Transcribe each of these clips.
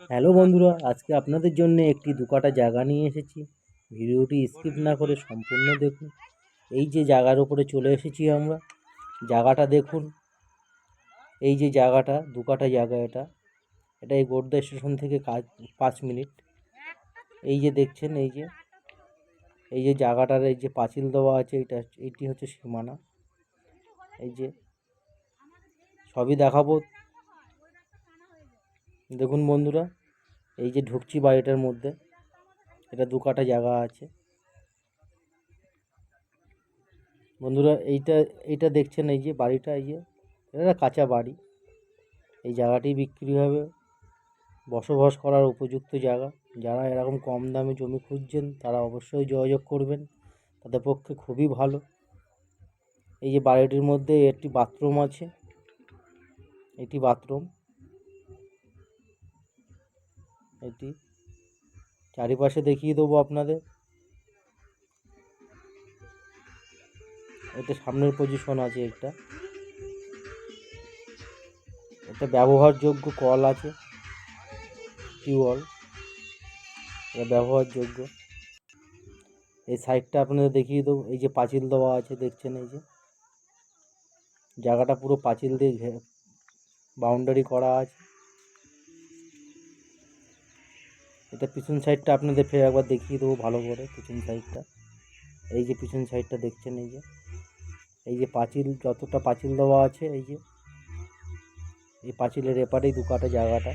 Hello বন্ধুরা, আজকে আপনাদের জন্য একটি দু কাটা জায়গা নিয়ে এসেছি। ভিডিওটি স্কিপ না করে সম্পূর্ণ দেখুন। এই যে জায়গার ওপরে চলে এসেছি আমরা, জায়গাটা দেখুন। এই যে জায়গাটা দু কাটা জায়গা এটা। এটা এই গোড্ডা স্টেশন থেকে কাজ, পাঁচ মিনিট। এই যে দেখছেন, এই যে এই যে জায়গাটার এই যে পাঁচিল দেওয়া আছে, এটা এটি হচ্ছে সীমানা। এই যে, সবই দেখাবো। দেখুন বন্ধুরা, এই যে ঢুকছি বাড়িটার মধ্যে, এটা দু কাটা জায়গা আছে। বন্ধুরা, এইটা এইটা দেখছেন এই যে বাড়িটা, এই যে, এটা কাঁচা বাড়ি। এই জায়গাটি বিক্রি হবে, বসবাস করার উপযুক্ত জায়গা। যারা এরকম কম দামে জমি খুঁজছেন, তারা অবশ্যই যোগাযোগ করবেন। তাদের পক্ষে খুবই ভালো। এই যে বাড়িটির মধ্যে একটি বাথরুম আছে এটি বাথরুম। এটি। চারিপাশে দেখিয়ে দেবো আপনাদের। এটা সামনের পজিশন আছে একটা। এটা ব্যবহারযোগ্য কল আছে। টিউবওয়েল এটা ব্যবহারযোগ্য। এই সাইডটা আপনাদের দেখিয়ে দেবো। এই যে পাঁচিল দেওয়া আছে, দেখছেন এই যে? জায়গাটা পুরো পাঁচিল দিয়ে ঘে- বাউন্ডারি করা আছে। এটা পিছন সাইডটা আপনাদের ফের একবার দেখিয়ে দেবো ভালো করে, পিছন সাইডটা। এই যে পিছন সাইডটা দেখছেন, এই যে। এই যে পাঁচিল, যতটা পাঁচিল দেওয়া আছে, এই যে। এই পাঁচিলের এপারেই দু কাটা জায়গাটা।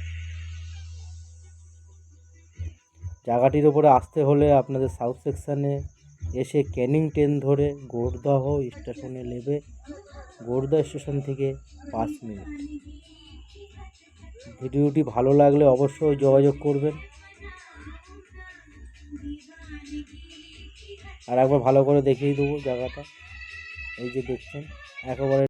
জায়গাটির ওপরে আসতে হলে আপনাদের সাউথ সেকশানে এসে ক্যানিং ট্রেন ধরে গোড়দহ স্টেশনে নেবে। গোড়দা স্টেশন থেকে পাঁচ মিনিট। ভিডিওটি ভালো লাগলে অবশ্যই যোগাযোগ করবেন। আর একবার ভালো করে দেখিয়ে দেবো জায়গাটা। এই যে দেখছেন একেবারে